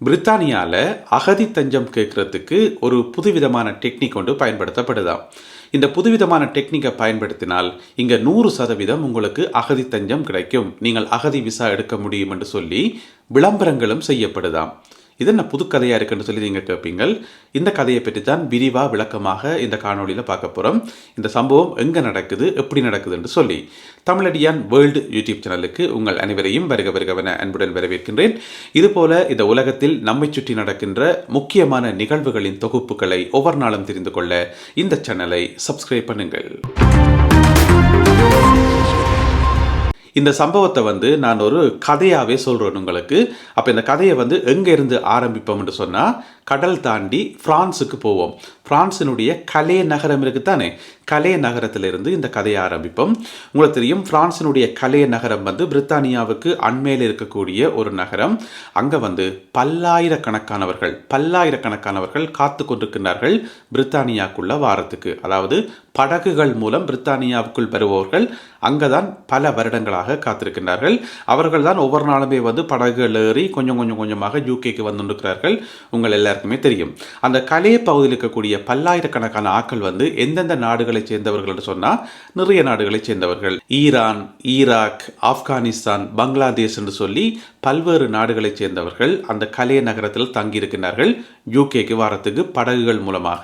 பிரித்தானியாவில் அகதி தஞ்சம் கேட்குறதுக்கு ஒரு புதுவிதமான டெக்னிக் ஒன்று பயன்படுத்தப்படுதாம் இந்த புதுவிதமான டெக்னிக்கை பயன்படுத்தினால் இங்கே நூறு சதவீதம் உங்களுக்கு அகதி தஞ்சம் கிடைக்கும். நீங்கள் அகதி விசா எடுக்க முடியும் என்று சொல்லி விளம்பரங்களும் செய்யப்படுதாம். இது என்ன புதுக்கதையாக இருக்குன்னு சொல்லி நீங்கள் கேட்பீங்கள் இந்த கதையை பற்றி தான் விரிவாக விளக்கமாக இந்த காணொளியில் பார்க்க போகிறோம் இந்த சம்பவம் எங்கே நடக்குது எப்படி நடக்குதுன்னு சொல்லி. தமிழடியான் வேர்ல்டு யூடியூப் சேனலுக்கு உங்கள் அனைவரையும் வருக வருகவன அன்புடன் வரவேற்கின்றேன். இதுபோல இந்த உலகத்தில் நம்மை சுற்றி நடக்கின்ற முக்கியமான நிகழ்வுகளின் தொகுப்புகளை ஒவ்வொரு நாளும் தெரிந்து கொள்ள இந்த சேனலை சப்ஸ்கிரைப் பண்ணுங்கள். இந்த சம்பவத்தை வந்து நான் ஒரு கதையாகவே சொல்கிறேன் உங்களுக்கு. அப்போ இந்த கதையை வந்து எங்கேருந்து ஆரம்பிப்போம்னு சொன்னால் கடல் தாண்டி ஃப்ரான்ஸுக்கு போவோம். ஃப்ரான்ஸினுடைய கலே நகரம் இருக்குதானே? கலே நகரத்திலிருந்து இந்த கதையை ஆரம்பிப்போம். உங்களுக்கு தெரியும் ஃப்ரான்ஸினுடைய கலே நகரம் வந்து பிரித்தானியாவுக்கு அண்மையில் இருக்கக்கூடிய ஒரு நகரம். அங்கே வந்து பல்லாயிரக்கணக்கானவர்கள் பல்லாயிரக்கணக்கானவர்கள் காத்து கொண்டிருக்கிறார்கள் பிரித்தானியாக்குள்ள வாரத்துக்கு. அதாவது படகுகள் மூலம் பிரித்தானியாவுக்குள் வருபவர்கள் அங்கே தான் பல வருடங்களாக காத்திருக்கின்றார்கள். அவர்கள் தான் ஒவ்வொரு நாளுமே வந்து படகுகள் ஏறி கொஞ்சம் கொஞ்சம் கொஞ்சமாக யூகேக்கு வந்துருக்கிறார்கள் உங்கள் எல்லாருக்குமே தெரியும். அந்த கலே பகுதியில் இருக்கக்கூடிய பல்லாயிரக்கணக்கான ஆட்கள் வந்து எந்தெந்த நாடுகளைச் சேர்ந்தவர்கள் என்று சொன்னால் நிறைய நாடுகளைச் சேர்ந்தவர்கள். ஈரான் ஈராக் ஆப்கானிஸ்தான் பங்களாதேஷ் என்று சொல்லி பல்வேறு நாடுகளைச் சேர்ந்தவர்கள் அந்த கலே நகரத்தில் தங்கியிருக்கிறார்கள். யூகேக்கு வாரத்துக்கு படகுகள் மூலமாக.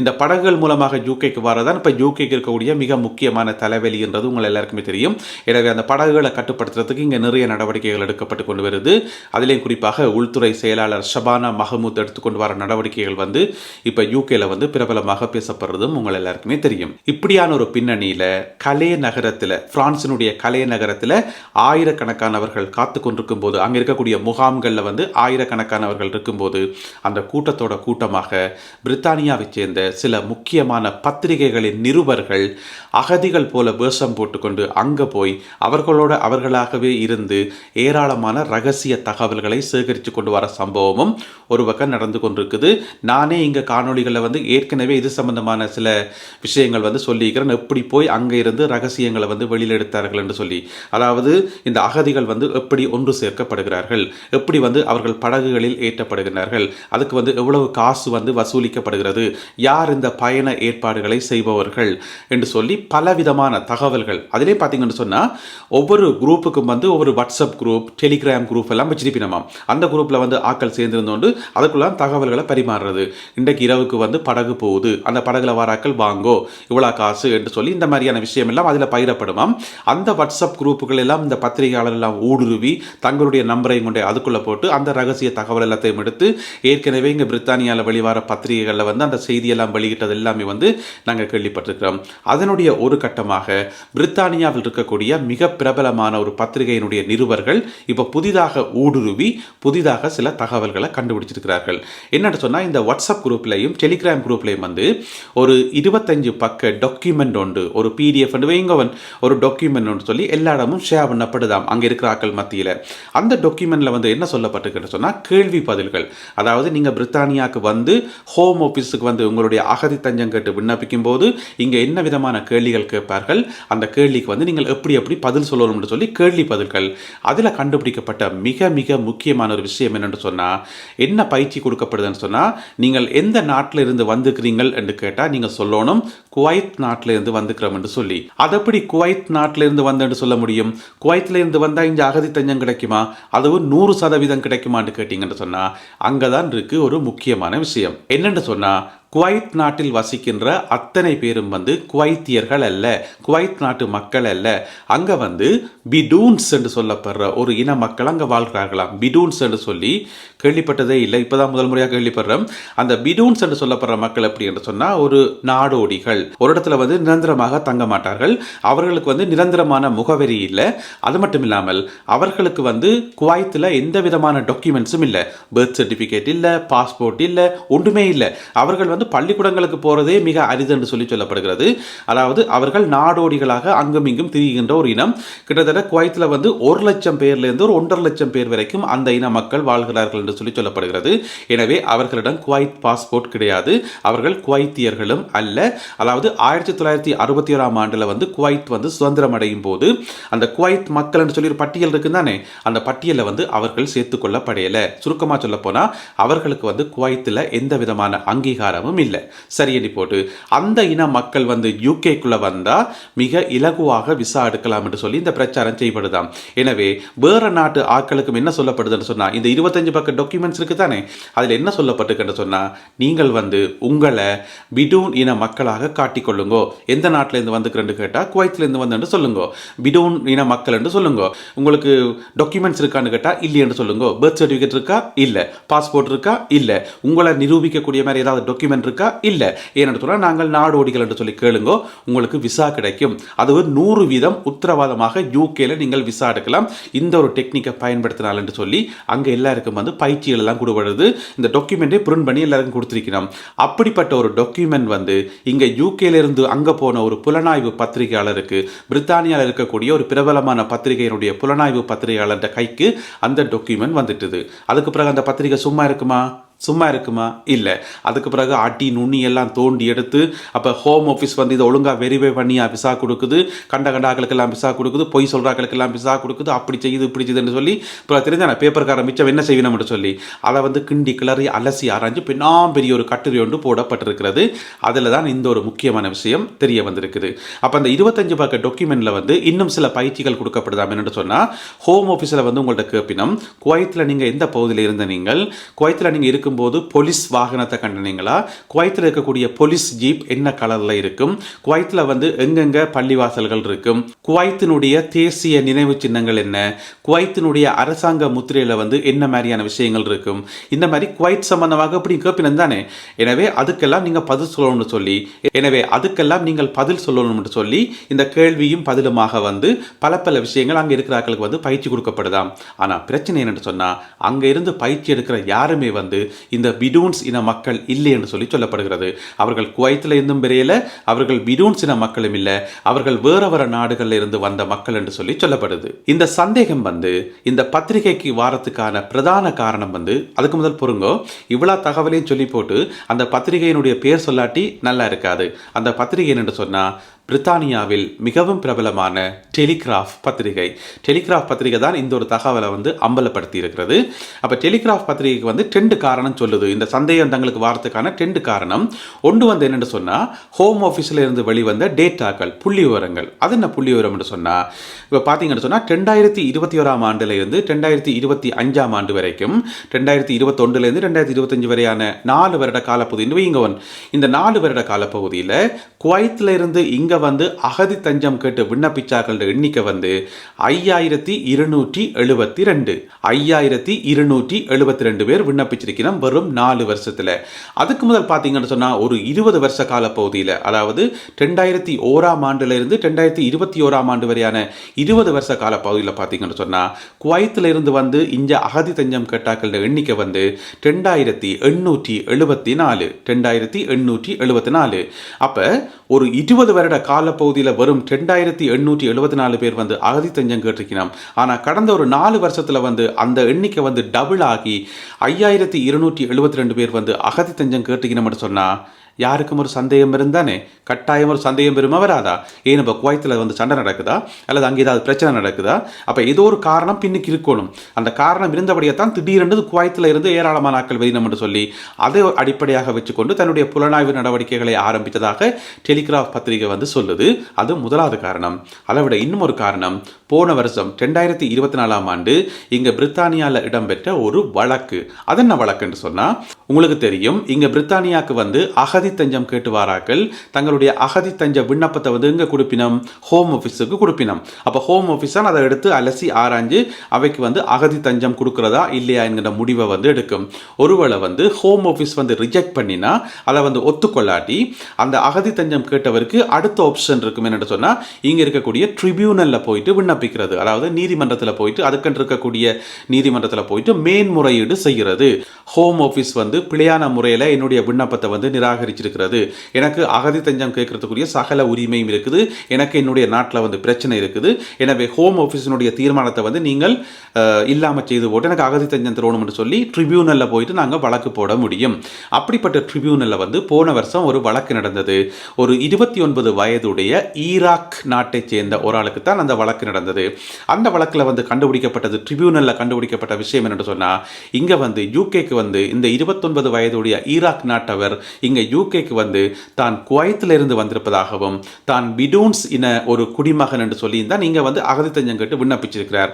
இந்த படகுகள் மூலமாக யூகேக்கு வரதான் இப்போ யூகேக்கு இருக்கக்கூடிய மிக முக்கியமான தலைவலி என்றது உங்கள் எல்லாருக்குமே தெரியும். எனவே அந்த படகுகளை கட்டுப்படுத்துறதுக்கு இங்கே நிறைய நடவடிக்கைகள் எடுக்கப்பட்டு கொண்டு வருது. அதிலேயும் குறிப்பாக உள்துறை செயலாளர் ஷபானா மஹமூத் எடுத்துக்கொண்டு வர நடவடிக்கைகள் வந்து இப்போ யூகேல வந்து பிரபலமாக பேசப்படுறதும் உங்கள் எல்லாருக்குமே தெரியும். இப்படியான ஒரு பின்னணியில் கலே நகரத்தில் பிரான்சினுடைய கலே நகரத்தில் ஆயிரக்கணக்கானவர்கள் காத்து கொண்டிருக்கும் போது அங்கே இருக்கக்கூடிய முகாம்களில் வந்து ஆயிரக்கணக்கானவர்கள் இருக்கும்போது அந்த கூட்டத்தோட கூட்டமாக பிரித்தானியாவைச் சேர்ந்த சில முக்கியமான பத்திரிகைகளின் நிருபர்கள் அகதிகள் போல வேஷம் போட்டுக்கொண்டு அங்கே போய் அவர்களோட அவர்களாகவே இருந்து ஏராளமான ரகசிய தகவல்களை சேகரித்து கொண்டு வர சம்பவமும் ஒரு பக்கம் நடந்து கொண்டிருக்குது. நானே இங்கே காணொலிகளில் வந்து ஏற்கனவே இது சம்பந்தமான சில விஷயங்கள் வந்து சொல்லியிருக்கிறேன். எப்படி போய் அங்கே இருந்து ரகசியங்களை வந்து வெளியில் எடுத்தார்கள் என்று சொல்லி. அதாவது இந்த அகதிகள் வந்து எப்படி ஒன்று சேர்க்கப்படுகிறார்கள் எப்படி வந்து அவர்கள் படகுகளில் ஏற்றப்படுகிறார்கள் அதுக்கு வந்து எவ்வளவு காசு வந்து வசூலிக்கப்படுகிறது? யார் இந்த பயண ஏற்பாடுகளை செய்பவர்கள்? என்று சொல்லி பலவிதமான தகவல்கள். அதிலே பார்த்தீங்கன்னு சொன்னால் ஒவ்வொரு குரூப்புக்கும் வந்து ஒவ்வொரு வாட்ஸ்அப் குரூப் டெலிகிராம் குரூப் எல்லாம் வச்சிருப்பினமாம் அந்த குரூப்பில் வந்து ஆக்கள் சேர்ந்திருந்தோண்டு அதுக்குள்ள தகவல்களை பரிமாறுறது. இன்றைக்கு இரவுக்கு வந்து படகு போகுது. அந்த படகுல வாராக்கள் வாங்கோ இவ்வளோ காசு என்று சொல்லி இந்த மாதிரியான விஷயம் எல்லாம் அதில் பயிரப்படுமாம் அந்த வாட்ஸ்அப் குரூப்புகள் எல்லாம் இந்த பத்திரிகையாளர் எல்லாம் ஊடுருவி தங்களுடைய நம்பரையும் கொண்டு அதுக்குள்ளே போட்டு அந்த ரகசிய தகவல் எல்லாத்தையும் எடுத்து ஏற்கனவே இங்கே பிரித்தானியாவில் வெளிவார பத்திரிகைகளில் வந்து அந்த செய்தியெல்லாம் வெளியிட்டது எல்லாமே வந்து நாங்கள் கேள்விப்பட்டிருக்கிறோம். அதனுடைய ஒரு கட்டமாக பிரித்தானியாவில் இருக்கக்கூடிய மிக பிரபலமான ஒரு பத்திரிகையினுடைய நிருபர்கள் இப்போ புதிதாக ஊடுருவி புதிதாக சில தகவல்களை கண்டுபிடிச்சிருக்கிறார்கள். என்னென்னு சொன்னால் இந்த வாட்ஸ்அப் குரூப்லையும் டெலிகிராம் குரூப்லையும் வந்து ஒரு இருபத்தஞ்சு பக்க டாக்குமெண்ட் உண்டு. ஒரு பிடிஎஃப் வைங்கவன் ஒரு டாக்குமெண்ட் ஒன்று சொல்லி எல்லா இடமும் ஷேர் பண்ணப்படுதாம். அங்கே இருக்கிற ஆக்கள் மத்தியில். அந்த டாக்குமெண்ட்டில் வந்து என்ன சொல்லப்பட்டிருக்குன்னு சொன்னால் கேள்வி பதில்கள். அதாவது நீங்கள் பிரித்தானியாவுக்கு வந்து ஹோம் ஆஃபீஸுக்கு வந்து உங்களுடைய அகதி தஞ்சம் கேட்டு விண்ணப்பிக்கும் போது இங்கே என்ன விதமான கேள்விகள் கேட்பார்கள்? அந்த கேள்விக்கு வந்து நீங்கள் எப்படி எப்படி பதில் சொல்லணும்னு சொல்லி கேள்வி பதில்கள். அதில் கண்டுபிடிக்கப்பட்ட மிக மிக முக்கியமான ஒரு விஷயம் என்னென்னு சொன்னால் என்ன பயிற்சி கொடுக்கப்படுதுன்னு சொன்னால் நீங்கள் எந்த நாட்டில் இருந்து வந்துக்கிறீங்கள் என்று கேட்டால் நீங்கள் சொல்லணும் குவைத் நாட்டில் இருந்து வந்துக்கிறோம் என்று சொல்லி. அது எப்படி குவைத் நாட்டில் இருந்து வந்தேன்னு சொல்ல முடியும்? குவைத்தில் இருந்து வந்தால் இங்கே அகதி தஞ்சம் கிடைக்குமா? அதுவும் நூறு சதவீதம் கிடைக்குமான்னு கேட்டிங்கன்னு சொன்னால் அங்கே தான் இருக்கு ஒரு முக்கியமான விஷயம். என்னென்னு சொன்னால் குவைத் நாட்டில் வசிக்கின்ற அத்தனை பேரும் வந்து குவைத்தியர்கள் அல்ல குவைத் நாட்டு மக்கள் அல்ல. அங்கே வந்து பிடூன்ஸ் என்று சொல்லப்படுற ஒரு இன மக்கள் அங்கே வாழ்கிறார்களாம். பிடூன்ஸ் என்று சொல்லி கேள்விப்பட்டதே இல்லை. இப்போ தான் முதல் முறையாக கேள்விப்படுறோம். அந்த பிடூன்ஸ் என்று சொல்லப்படுற மக்கள் எப்படி என்று சொன்னால் ஒரு நாடோடிகள். ஒரு இடத்துல வந்து நிரந்தரமாக தங்க மாட்டார்கள். அவர்களுக்கு வந்து நிரந்தரமான முகவரி இல்லை. அது மட்டும் இல்லாமல் அவர்களுக்கு வந்து குவைத்தில் எந்த விதமான டாக்குமெண்ட்ஸும் இல்லை. பர்த் சர்டிஃபிகேட் இல்லை பாஸ்போர்ட் இல்லை ஒன்றுமே இல்லை. அவர்கள் வந்து வந்து பள்ளிக்கூடங்களுக்கு போகிறதே மிக அரிது என்று சொல்லி சொல்லப்படுகிறது. அதாவது அவர்கள் நாடோடிகளாக அங்கும் இங்கும் திரிகின்ற ஒரு இனம். கிட்டத்தட்ட குவைத்தில் வந்து ஒரு லட்சம் பேர்லேருந்து ஒரு ஒன்றரை லட்சம் பேர் வரைக்கும் அந்த இன மக்கள் வாழ்கிறார்கள் என்று சொல்லி சொல்லப்படுகிறது. எனவே அவர்களிடம் குவைத் பாஸ்போர்ட் கிடையாது. அவர்கள் குவைத்தியர்களும் அல்ல. அதாவது ஆயிரத்தி தொள்ளாயிரத்தி அறுபத்தி ஓராம் ஆண்டில் வந்து குவைத் வந்து சுதந்திரம் அடையும் போது அந்த குவைத் மக்கள் என்று சொல்லி ஒரு பட்டியல் இருக்கு தானே? அந்த பட்டியலில் வந்து அவர்கள் சேர்த்துக்கொள்ளப்படையலை சுருக்கமாக சொல்ல போனால் அவர்களுக்கு வந்து குவைத்தில் எந்த விதமான அங்கீகாரமும் இல்லை. சரி போட்டு. அந்த இன மக்கள் வந்து யூகேக்குள்ளே வந்தால் மிக இலகுவாக விசா எடுக்கலாம் என்று சொல்லி இந்த பிரச்சாரம் செய்யப்படுதாம். எனவே வேறு நாட்டு ஆட்களுக்கும் என்ன சொல்லப்படுதுன்னு சொன்னால் இந்த இருபத்தஞ்சு பக்கம் டாக்குமெண்ட்ஸ் இருக்குது தானே? அதில் என்ன சொல்லப்பட்டிருக்குன்னு சொன்னால் நீங்கள் வந்து உங்களை பிடூன் இன மக்களாக காட்டிக்கொள்ளுங்கோ எந்த நாட்டிலேருந்து வந்துக்கிறேன்னு கேட்டால் குவைத்திலேருந்து வந்தேன்னு சொல்லுங்க. பிடூன் இன மக்கள் என்று சொல்லுங்க. உங்களுக்கு டாக்குமெண்ட்ஸ் இருக்கான்னு கேட்டால் இல்லையென்று சொல்லுங்க. பர்த் சர்டிஃபிகேட் இருக்கா? இல்லை. பாஸ்போர்ட் இருக்கா? இல்லை. உங்களை நிரூபிக்கக்கூடிய மாதிரி ஏதாவது டாக்குமெண்ட் இருக்கா இல்லை. ஏன்னு நாங்கள் நாடோடிகள் என்று சொல்லி கேளுங்க. உங்களுக்கு விசா கிடைக்கும். அது ஒரு நூறு வீதம் உத்தரவாதமாக யூகேல நீங்கள் விசா எடுக்கலாம். இந்த ஒரு டெக்னிக்கை பயன்படுத்தினால் என்று சொல்லி அங்கே எல்லாருக்கும் வந்து பயிற்சிகள் எல்லாம் கொடுப்படுது இந்த டாக்குமெண்ட்டை பிரிண்ட் பண்ணி எல்லாருக்கும் கொடுத்துருக்கிறோம். அப்படிப்பட்ட ஒரு டாக்குமெண்ட் வந்து இங்கே யூகேல இருந்து அங்கே போன ஒரு புலனாய்வு பத்திரிகையாளருக்கு பிரித்தானியாவில் இருக்கக்கூடிய ஒரு பிரபலமான பத்திரிகையினுடைய புலனாய்வு பத்திரிகையாளர்கிட்ட கைக்கு அந்த டாக்குமெண்ட் வந்துட்டுது. அதுக்கு பிறகு அந்த பத்திரிகை சும்மா இருக்குமா? சும்மா இருக்குமா? இல்லை. அதுக்கு பிறகு அடி நுண்ணி எல்லாம் தோண்டி எடுத்து அப்போ ஹோம் ஆஃபீஸ் வந்து இதை ஒழுங்காக வெரிஃபை பண்ணி விசா கொடுக்குது. கண்ட கண்ட ஆக்களுக்கெல்லாம் விசா கொடுக்குது. பொய் சொல்கிறாக்களுக்கெல்லாம் விசா கொடுக்குது. அப்படி செய்யுது இப்படி செய்யுதுன்னு சொல்லி இப்போ தெரிஞ்சான பேப்பர்கார மிச்சம் என்ன செய்யணும்னு சொல்லி அதை வந்து கிண்டி கிளறி அலசி ஆராய்ஞ்சு பின்னாம் பெரிய ஒரு கட்டுரை ஒன்று போடப்பட்டிருக்கிறது. அதில் தான் இந்த ஒரு முக்கியமான விஷயம் தெரிய வந்திருக்குது. அப்போ அந்த இருபத்தஞ்சு பக்க டாக்குமெண்ட்டில் வந்து இன்னும் சில பயிற்சிகள் கொடுக்கப்படுதாம் என்னென்னு சொன்னால் ஹோம் ஆஃபீஸில் வந்து உங்கள்கிட்ட கேப்பினம் குவைத்தில் நீங்கள் எந்த பகுதியில் இருந்த நீங்கள் குவைத்தில் நீங்கள் இருக்கும்போது போலீஸ் வாகனத்தை கண்டனீங்களா? குவைத்தில் இருக்கக்கூடிய போலீஸ் ஜீப் என்ன கலரில் இருக்கும்? குவைத்தில் வந்து எங்கெங்க பள்ளிவாசல்கள் இருக்கும்? குவைத்தினுடைய தேசிய நினைவு சின்னங்கள் என்ன? குவைத்தினுடைய அரசாங்க முத்திரையில் வந்து என்ன மாதிரியான விஷயங்கள் இருக்கும்? இந்த மாதிரி குவைத் சம்பந்தமாக அப்படி கேப்பினம் தானே? எனவே அதுக்கெல்லாம் நீங்கள் பதில் சொல்லணும்னு சொல்லி எனவே அதுக்கெல்லாம் நீங்கள் பதில் சொல்லணும்னு சொல்லி இந்த கேள்வியும் பதிலுமாக வந்து பல பல விஷயங்கள் அங்கே இருக்கிறார்களுக்கு வந்து பயிற்சி கொடுக்கப்படுதாம். ஆனால் பிரச்சனை என்னென்னு சொன்னால் அங்கே இருந்து பயிற்சி எடுக்கிற யாருமே வந்து இந்த பிடூன்ஸ் இன மக்கள் இல்லை என்று சொல்லி சொல்லப்படுகிறது. அவர்கள் குவைத்தில் இருந்தும் பெரியல அவர்கள் பிடூன்ஸ் இன மக்களும் இல்லை. அவர்கள் வேற வேற நாடுகளில் இருந்து வந்த மக்கள் என்று சொல்லி சொல்லப்படுது. இந்த சந்தேகம் வந்து இந்த பத்திரிகைக்கு வாரத்துக்கான பிரதான காரணம் வந்து அதுக்கு முதல் பொறுங்கோ இவ்வளோ தகவலையும் சொல்லி போட்டு அந்த பத்திரிகையினுடைய பேர் சொல்லாட்டி நல்லா இருக்காது. அந்த பத்திரிகை என்னென்று சொன்னால் பிரித்தானியாவில் மிகவும் பிரபலமான டெலிகிராஃப் பத்திரிகை. டெலிகிராஃப் பத்திரிகை தான் இந்த ஒரு தகவலை வந்து அம்பலப்படுத்தி இருக்கிறது. அப்போ டெலிகிராஃப் பத்திரிகைக்கு வந்து ரெண்டு காரணம் சொல்லுது. இந்த சந்தேகம் தங்களுக்கு வாரத்துக்கான ரெண்டு காரணம் ஒன்று வந்து என்னென்னு சொன்னால் ஹோம் ஆஃபீஸில் இருந்து வெளிவந்த டேட்டாக்கள் புள்ளி விவரங்கள். அது என்ன புள்ளி விவரம் என்று சொன்னால் இப்போ பார்த்தீங்கன்னு சொன்னால் ரெண்டாயிரத்தி இருபத்தி ஓராம் ஆண்டுலேருந்து ரெண்டாயிரத்தி இருபத்தி அஞ்சாம் ஆண்டு வரைக்கும் ரெண்டாயிரத்தி இருபத்தொண்டுலேருந்து ரெண்டாயிரத்தி இருபத்தஞ்சு வரையான நாலு வருட காலப்பகுதி இங்கே இந்த நாலு வருட காலப்பகுதியில் குவைத்தில் இருந்து இங்கே வந்து அகதி தஞ்சம் கேட்டு விண்ணப்பிச்சார்கள் எண்ணிக்கை வந்து ஐயாயிரத்தி இருநூற்றி எழுபத்தி ரெண்டு. ஐயாயிரத்தி இருநூற்றி எழுபத்தி ரெண்டு பேர் விண்ணப்பிச்சிருக்கிறோம் வெறும் நாலு வருஷத்தில். அதுக்கு முதல் பார்த்தீங்கன்னு சொன்னால் ஒரு இருபது வருஷ கால பகுதியில் அதாவது ரெண்டாயிரத்தி ஓராம் ஆண்டுல இருந்து ரெண்டாயிரத்தி இருபத்தி ஓராம் ஆண்டு வரையான இருபது வருஷ கால பகுதியில் பார்த்தீங்கன்னு சொன்னால் குவைத்திலிருந்து வந்து இங்கே அகதி தஞ்சம் கேட்டாக்கள் எண்ணிக்கை வந்து ரெண்டாயிரத்தி எண்ணூற்றி எழுபத்தி நாலு ரெண்டாயிரத்தி எண்ணூற்றி எழுபத்தி நாலு. அப்போ ஒரு இருபது வருட காலப்பகுதியில் வரும் ரெண்டாயிரத்தி எண்ணூற்றி எழுபத்தி நாலு பேர் வந்து அகதி தஞ்சம் கேட்டிருக்கிறோம். ஆனால் கடந்த ஒரு நாலு வருஷத்தில் வந்து அந்த எண்ணிக்கை வந்து டபுள் ஆகி ஐயாயிரத்தி இருநூற்றி எழுபத்தி ரெண்டு பேர் வந்து அகதி தஞ்சம் கேட்டிக்கணும்னு சொன்னால் யாருக்கும் ஒரு சந்தேகம் இருந்தானே? கட்டாயம் ஒரு சந்தேகம் பெருமா வராதா ஏன் இப்போ குவைத்தில் வந்து சண்டை நடக்குதா? அல்லது அங்கே ஏதாவது பிரச்சனை நடக்குதா? அப்போ ஏதோ ஒரு காரணம் பின்னுக்கு இருக்கணும். அந்த காரணம் இருந்தபடியே தான் திடீரென்று குவைத்தில் இருந்து ஏராளமான ஆட்கள் வெளியினம் என்று சொல்லி அதை அடிப்படையாக வச்சுக்கொண்டு தன்னுடைய புலனாய்வு நடவடிக்கைகளை ஆரம்பித்ததாக டெலிகிராஃப் பத்திரிகை வந்து சொல்லுது. அது முதலாவது காரணம். அதை விட இன்னும் ஒரு காரணம். போன வருஷம் ரெண்டாயிரத்தி இருபத்தி நாலாம் ஆண்டு இங்கே பிரித்தானியாவில் இடம்பெற்ற ஒரு வழக்கு. அது என்ன வழக்குன்னு சொன்னால் உங்களுக்கு தெரியும். இங்கே பிரித்தானியாவுக்கு வந்து அகதி தஞ்சம் கேட்டு வாராக்கள் தங்களுடைய அகதி தஞ்ச விண்ணப்பத்தை வந்து எங்கே கொடுப்பினோம்? ஹோம் ஆஃபீஸுக்கு கொடுப்பினோம். அப்போ ஹோம் ஆஃபீஸ் தான் அதை எடுத்து அலசி ஆராய்ஞ்சு அவைக்கு வந்து அகதி தஞ்சம் கொடுக்குறதா இல்லையா என்கிற முடிவை வந்து எடுக்கும். ஒருவேளை வந்து ஹோம் ஆஃபீஸ் வந்து ரிஜெக்ட் பண்ணினா அதை வந்து ஒத்துக்கொள்ளாட்டி அந்த அகதி தஞ்சம் கேட்டவருக்கு அடுத்த ஆப்ஷன் இருக்கும் என்னென்னு சொன்னால் இங்கே இருக்கக்கூடிய ட்ரிபியூனலில் போயிட்டு விண்ணப்பிக்கிறது. அதாவது நீதிமன்றத்தில் போயிட்டு அதுக்கென்று இருக்கக்கூடிய நீதிமன்றத்தில் போயிட்டு மேன்முறையீடு செய்கிறது. ஹோம் ஆஃபீஸ் வந்து பிழையான முறையில் என்னுடைய விண்ணப்பத்தை வந்து நிராகரி நிராகரிச்சிருக்கிறது எனக்கு அகதி தஞ்சம் கேட்கறதுக்குரிய சகல உரிமையும் இருக்குது. எனக்கு என்னுடைய நாட்டில் வந்து பிரச்சனை இருக்குது. எனவே ஹோம் ஆஃபீஸினுடைய தீர்மானத்தை வந்து நீங்கள் இல்லாமல் செய்து போட்டு எனக்கு அகதி தஞ்சம் தரணும்னு சொல்லி ட்ரிபியூனலில் போயிட்டு நாங்கள் வழக்கு போட முடியும். அப்படிப்பட்ட ட்ரிபியூனலில் வந்து போன வருஷம் ஒரு வழக்கு நடந்தது. ஒரு இருபத்தி ஒன்பது வயதுடைய ஈராக் நாட்டைச் சேர்ந்த ஒரு ஆளுக்கு தான் அந்த வழக்கு நடந்தது. அந்த வழக்கில் வந்து கண்டுபிடிக்கப்பட்டது ட்ரிபியூனலில் கண்டுபிடிக்கப்பட்ட விஷயம் என்னென்னு சொன்னால் இங்கே வந்து யூகேக்கு வந்து இந்த இருபத்தொன்பது வயதுடைய ஈராக் நாட்டவர் இங்கே யூகேக்கு வந்து தான் குவைத்தில் இருந்து வந்திருப்பதாகவும் தான் பிடூன்ஸ் இன ஒரு குடிமகன் என்று சொல்லி நீங்கள் வந்து அகதி தஞ்சம் கேட்டு விண்ணப்பிச்சிருக்கிறார்.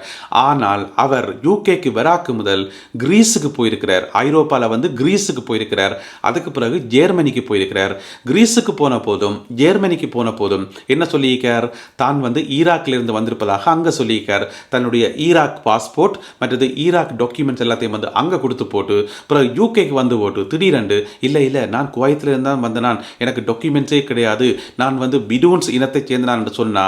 ஆனால் அவர் யூகேக்கு வராக்கு முதல் கிரீஸுக்கு போயிருக்கிறார். ஐரோப்பாவில் வந்து கிரீஸுக்கு போயிருக்கிறார். அதுக்கு பிறகு ஜேர்மனிக்கு போயிருக்கிறார். கிரீஸுக்கு போன போதும் ஜேர்மனிக்கு போன போதும் என்ன சொல்லியிருக்கார்? தான் வந்து ஈராக்கிலிருந்து வந்திருப்பதாக அங்கே சொல்லியிருக்கார். தன்னுடைய ஈராக் பாஸ்போர்ட் மற்றது ஈராக் டாக்குமெண்ட்ஸ் எல்லாத்தையும் வந்து அங்கே கொடுத்து போட்டு பிறகு யூகேக்கு வந்து போட்டு திடீரென்று இல்லை இல்லை நான் குவைத்தில் இருந்தால் வந்த நான் எனக்கு டாக்குமெண்ட்ஸே கிடையாது. நான் வந்து பிடூன்ஸ் இனத்தை சேர்ந்தனான் என்று சொன்னா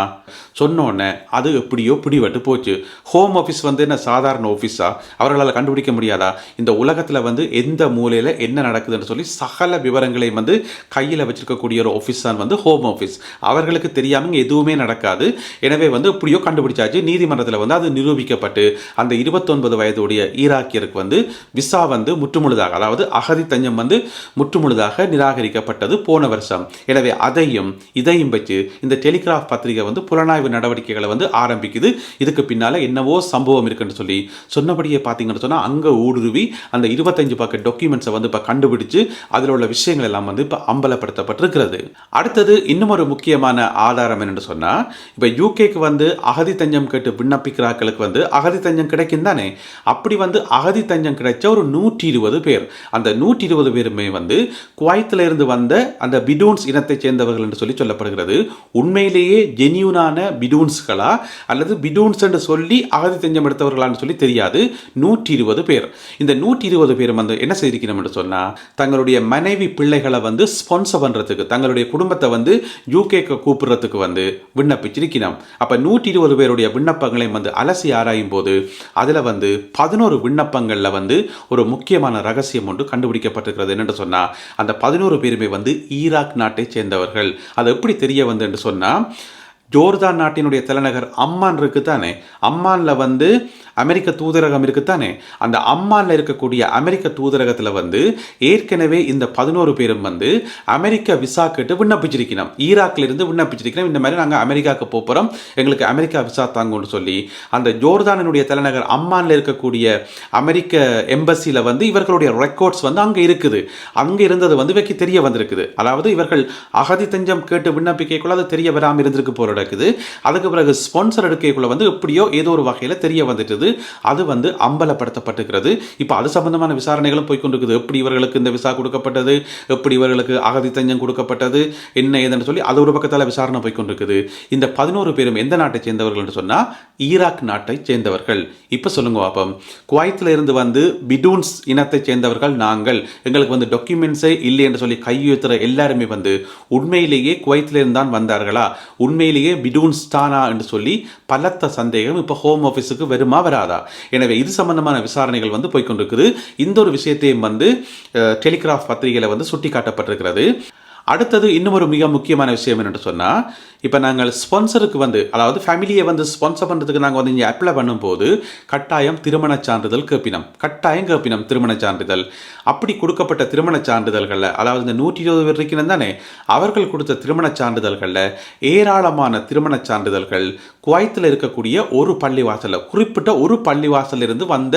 சொன்னோடனே அது எப்படியோ பிடிபட்டு போச்சு. ஹோம் ஆஃபீஸ் வந்து என்ன சாதாரண ஆஃபீஸா அவர்களால் கண்டுபிடிக்க முடியாதா? இந்த உலகத்தில் வந்து எந்த மூலையில் என்ன நடக்குதுன்னு சொல்லி சகல விவரங்களையும் வந்து கையில் வச்சிருக்கக்கூடிய ஒரு ஆஃபீஸ் தான் வந்து ஹோம் ஆஃபீஸ் அவர்களுக்கு தெரியாமல் எதுவுமே நடக்காது. எனவே வந்து இப்படியோ கண்டுபிடிச்சாச்சு. நீதிமன்றத்தில் வந்து அது நிரூபிக்கப்பட்டு அந்த இருபத்தொன்பது வயதுடைய ஈராக்கியருக்கு வந்து விசா வந்து முற்றுமுழுதாக அதாவது அகதி தஞ்சம் வந்து முற்றுமுழுதாக நிராகரிக்கப்பட்டது போன வருஷம். எனவே அதையும் இதையும் வச்சு இந்த டெலிகிராஃப் பத்திரிகை வந்து புலனாய்வு நடவடிக்கைகளை வந்து ஆரம்பிக்குது. இதுக்கு பின்னால் என்னவோ சம்பவம் இருக்குன்னு சொல்லி சொன்னபடியே பார்த்தீங்கன்னு சொன்னால் அங்கே ஊடுருவி அந்த இருபத்தஞ்சு பக்க டாக்குமெண்ட்ஸை வந்து இப்போ கண்டுபிடிச்சு அதில் உள்ள விஷயங்கள் எல்லாம் வந்து இப்போ அம்பலப்படுத்தப்பட்டிருக்கிறது. அடுத்தது இன்னும் ஒரு முக்கியமான ஆதாரம் என்னென்னு சொன்னால் இப்போ யூகேக்கு வந்து அகதி தஞ்சம் கேட்டு விண்ணப்பிக்கிறாக்களுக்கு வந்து அகதி தஞ்சம் கிடைக்கும் தானே? அப்படி வந்து அகதி தஞ்சம் கிடைச்ச ஒரு நூற்றி இருபது பேர். அந்த நூற்றி இருபது பேருமே வந்து குவைத்தில் இருந்து வந்த அந்த பிடூன்ஸ் இனத்தைச் சேர்ந்தவர்கள் என்று சொல்லி சொல்லப்படுகிறது. உண்மையிலேயே ஜெனியூனான பிடூன்ஸ்களா அல்லது பிடூன்ஸ் என்று சொல்லி அகதி தஞ்சம் எடுத்தவர்களான்னு சொல்லி தெரியாது. நூற்றி இருபது பேர். இந்த நூற்றி இருபது பேர் வந்து என்ன செய்திருக்கணும் என்று சொன்னால் தங்களுடைய மனைவி பிள்ளைகளை வந்து ஸ்பான்சர் பண்ணுறதுக்கு தங்களுடைய குடும்பத்தை வந்து யூகேக்கு கூப்பிடுறதுக்கு வந்து விண்ணப்பிச்சிருக்கணும் அப்போ நூற்றி இருபது பேருடைய விண்ணப்பங்களையும் வந்து அலசி ஆராயும் போது அதில் வந்து பதினோரு விண்ணப்பங்களில் வந்து ஒரு முக்கியமான ரகசியம் ஒன்று கண்டுபிடிக்கப்பட்டிருக்கிறது. என்னென்று சொன்னால் அந்த பதினோரு பேருமே வந்து ஈராக் நாட்டை சேர்ந்தவர்கள். அது எப்படி தெரிய வந்து என்று சொன்னால் ஜோர்தான் நாட்டினுடைய தலைநகர் அம்மான் இருக்கு தானே அம்மானில் வந்து அமெரிக்க தூதரகம் இருக்குத்தானே? அந்த அம்மானில் இருக்கக்கூடிய அமெரிக்க தூதரகத்தில் வந்து ஏற்கனவே இந்த பதினோரு பேரும் வந்து அமெரிக்க விசா கேட்டு விண்ணப்பிச்சிருக்கணும். ஈராக்கில் இருந்து விண்ணப்பிச்சிருக்கிறோம் இந்த மாதிரி நாங்கள் அமெரிக்காவுக்கு போகிறோம் எங்களுக்கு அமெரிக்கா விசா தாங்கன்னு சொல்லி அந்த ஜோர்தானினுடைய தலைநகர் அம்மானில் இருக்கக்கூடிய அமெரிக்க எம்பசியில் வந்து இவர்களுடைய ரெக்கார்ட்ஸ் வந்து அங்கே இருக்குது. அங்கே இருந்தது வந்து வைக்க தெரிய வந்திருக்குது. அதாவது இவர்கள் அகதி தஞ்சம் கேட்டு விண்ணப்பிக்கைக்குள்ள அது தெரிய வராமல் இருந்திருக்கு போகிற இருக்குது அதுக்கு பிறகு ஸ்பான்சர் எடுக்கைக்குள்ள வந்து எப்படியோ ஏதோ ஒரு வகையில் தெரிய வந்துட்டது. அது வந்து அம்பலப்படுத்தப்பட்டிருக்கிறது. இப்போ அது சம்பந்தமான விசாரணைகளும் போய்கொண்டிருக்குது எப்படி இவர்களுக்கு இந்த விசா கொடுக்கப்பட்டது? எப்படி இவர்களுக்கு அகதி தஞ்சம் கொடுக்கப்பட்டது? என்ன ஏதுன்னு சொல்லி அது ஒரு பக்கத்தால் விசாரணை போய்கொண்டிருக்குது இந்த பதினோரு பேரும் எந்த நாட்டை சேர்ந்தவர்கள் என்று சொன்னால் ஈராக் நாட்டை சேர்ந்தவர்கள். இப்போ சொல்லுங்க பாப்பம். குவைத்தில் இருந்து வந்து பிடூன்ஸ் இனத்தை சேர்ந்தவர்கள் நாங்கள். எங்களுக்கு வந்து டாக்குமெண்ட்ஸே இல்லை என்று சொல்லி கையெழுத்துற எல்லாருமே வந்து உண்மையிலேயே குவைத்திலிருந்து தான் வந்தார்களா? உண்மையிலேயே பிடூன்ஸ் தானா என்று சொல்லி பலத்த சந்தேகம் இப்போ ஹோம் ஆஃபீஸுக்கு வருமா வராதா? எனவே இது சம்பந்தமான விசாரணைகள் வந்து போய்கொண்டிருக்குது இந்த ஒரு விஷயத்தையும் வந்து டெலிகிராஃப் பத்திரிகையில் வந்து சுட்டி காட்டப்பட்டிருக்கிறது அடுத்தது இன்னும் ஒரு மிக முக்கியமான விஷயம் என்னென்னு சொன்னால் இப்போ நாங்கள் ஸ்பான்சருக்கு வந்து அதாவது ஃபேமிலியை வந்து ஸ்பான்சர் பண்ணுறதுக்கு நாங்கள் வந்து இங்கே அப்ளை பண்ணும்போது கட்டாயம் திருமணச் சான்றிதழ் கேப்பினம். கட்டாயம் கேப்பினம் திருமணச் சான்றிதழ். அப்படி கொடுக்கப்பட்ட திருமணச் சான்றிதழ்களில் அதாவது இந்த நூற்றி இருபது பேர் இருக்கணும் தானே அவர்கள் கொடுத்த திருமணச் சான்றிதழ்களில் ஏராளமான திருமணச் சான்றிதழ்கள் குவைத்தில் இருக்கக்கூடிய ஒரு பள்ளிவாசலில் குறிப்பிட்ட ஒரு பள்ளிவாசலில் இருந்து வந்த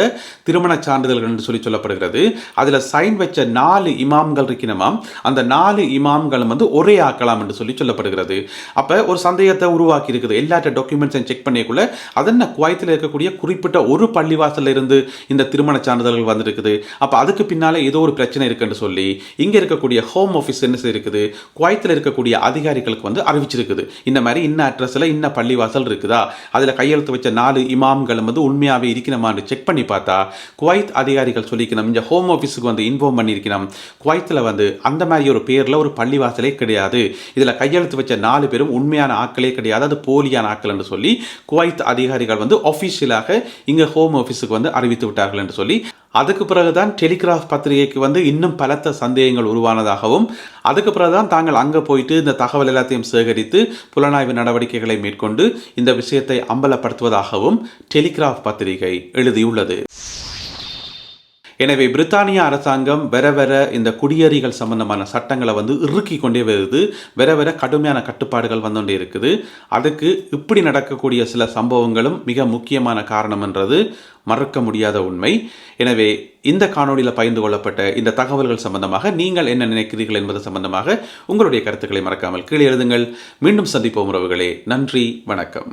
திருமணச் சான்றிதழ்கள் என்று சொல்லி சொல்லப்படுகிறது. அதில் சைன் வச்ச நாலு இமாம்கள் இருக்கணுமாம். அந்த நாலு இமாம் இமாம்களும் வந்து ஒரே ஆக்கலாம் என்று சொல்லி சொல்லப்படுகிறது. அப்போ ஒரு சந்தேகத்தை உருவாக்கி இருக்குது எல்லாத்த டாக்குமெண்ட்ஸையும் செக் பண்ணியக்குள்ள அதென்ன குவைத்தில் இருக்கக்கூடிய குறிப்பிட்ட ஒரு பள்ளிவாசல்ல இருந்து இந்த திருமண சான்றிதழ்கள் வந்திருக்குது. அப்போ அதுக்கு பின்னால் ஏதோ ஒரு பிரச்சனை இருக்குன்னு சொல்லி இங்கே இருக்கக்கூடிய ஹோம் ஆஃபீஸ் என்ன இருக்குது குவைத்தில் இருக்கக்கூடிய அதிகாரிகளுக்கு வந்து அறிவிச்சிருக்குது. இந்த மாதிரி இன்ன அட்ரஸில் இன்ன பள்ளிவாசல் இருக்குதா? அதில் கையெழுத்து வச்ச நாலு இமாம்களும் வந்து உண்மையாகவே இருக்கணுமான்னு செக் பண்ணி பார்த்தா குவைத் அதிகாரிகள் சொல்லிக்கணும். இந்த ஹோம் ஆஃபீஸுக்கு வந்து இன்ஃபார்ம் பண்ணியிருக்கணும். குவைத்தில் வந்து அந்த மாதிரி ஒரு பேரில் ஒரு பள்ளி பள்ளிவாசலே கிடையாது. இதில் கையெழுத்து வச்ச நாலு பேரும் உண்மையான ஆட்களே கிடையாது. அது போலியான ஆட்கள் என்று சொல்லி குவைத் அதிகாரிகள் வந்து ஒஃபிஷியலாக இங்கே ஹோம் ஆஃபீஸுக்கு வந்து அறிவித்து விட்டார்கள் என்று சொல்லி அதுக்கு பிறகுதான் டெலிகிராஃப் பத்திரிகைக்கு வந்து இன்னும் பலத்த சந்தேகங்கள் உருவானதாகவும் அதுக்கு பிறகுதான் தாங்கள் அங்கே போயிட்டு இந்த தகவல் எல்லாத்தையும் சேகரித்து புலனாய்வு நடவடிக்கைகளை மேற்கொண்டு இந்த விஷயத்தை அம்பலப்படுத்துவதாகவும் டெலிகிராஃப் பத்திரிகை எழுதியுள்ளது. எனவே பிரித்தானிய அரசாங்கம் வர வர இந்த குடியேறிகள் சம்பந்தமான சட்டங்களை வந்து இறுக்கி கொண்டே வருது. வர வர கடுமையான கட்டுப்பாடுகள் வந்துகொண்டே இருக்குது. அதுக்கு இப்படி நடக்கக்கூடிய சில சம்பவங்களும் மிக முக்கியமான காரணம் என்றது மறக்க முடியாத உண்மை. எனவே இந்த காணொளியில் பகிர்ந்து கொள்ளப்பட்ட இந்த தகவல்கள் சம்பந்தமாக நீங்கள் என்ன நினைக்கிறீர்கள் என்பது சம்பந்தமாக உங்களுடைய கருத்துக்களை மறக்காமல் கீழே எழுதுங்கள். மீண்டும் சந்திப்போம் உறவுகளே. நன்றி வணக்கம்.